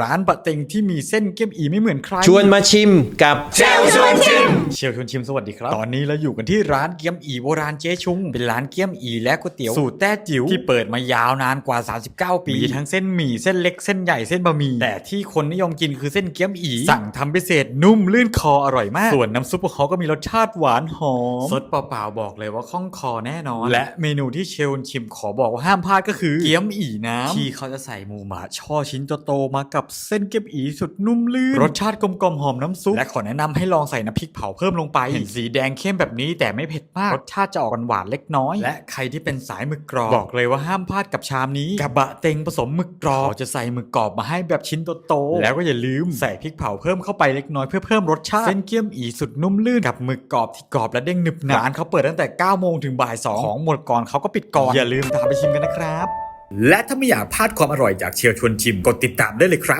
ร้านบะเต็งที่มีเส้นเกี๊ยมอีไม่เหมือนใคร ชวนมาชิมกับ เชี ยวชวนชิมสวัสดีครับ ตอนนี้เราอยู่กันที่ร้านเกี๊ยมอีโบราณเจ๊ชุง เป็นร้านเกี๊ยมอีและก๋วยเตี๋ยวสูตรแต้จิ๋วที่เปิดมายาวนานกว่า 39 ปีมีทั้งเส้นหมี่เส้นเล็กเส้นใหญ่เส้นบะหมี่แต่ที่คนนิยมกินคือเส้นเกี๊ยมอีสั่งทำพิเศษนุ่มลื่นคออร่อยมาก ส่วนน้ำซุปของเขาก็มีรสชาติหวานหอมสดเปล่าๆบอกเลยว่าคล่องคอแน่นอน และเมนูที่เชลชิมขอบอกว่าห้ามพลาดก็คือเกี๊ยมอีน้ำที่เขาจะใส่หมูหมาช่อชิ้นโตๆมากับเส้นเกี๊ยมอีสุดนุ่มลื่นรสชาติกลมๆหอมน้ำซุปและขอแนะนำให้ลองใส่น้ำพริกเผาเพิ่มลงไปเห็นสีแดงเข้มแบบนี้แต่ไม่เผ็ดมาก รสชาติจะออกหวานๆเล็กน้อย และใครที่เป็นสายหมึกกรอบ บอกเลยว่าห้ามพลาดกับชามนี้กะบะเต็งผสมหมึกกรอบเขาจะใส่หมึกกรอบมาให้แบบชิ้นโตๆแล้วก็อย่าลืมใส่พริกเผาเพิ่มเข้าไปเล็กน้อยเพื่อเพิ่มรสชาติเส้นเกี๊ยมอีสุดนุ่มลื่นกับหมึกกรอบที่กรอบและเด้งหนึบหนาร้านเขาเปิดตั้งแต่9โมงถึงบ่าย2ของหมดก่อนเขาก็ปิดก่อนอย่าลืมตามไปชิมกันนะครับและถ้าไม่อยากพลาดความอร่อยจากเชียวชวนชิมกดติดตามได้เลยครับ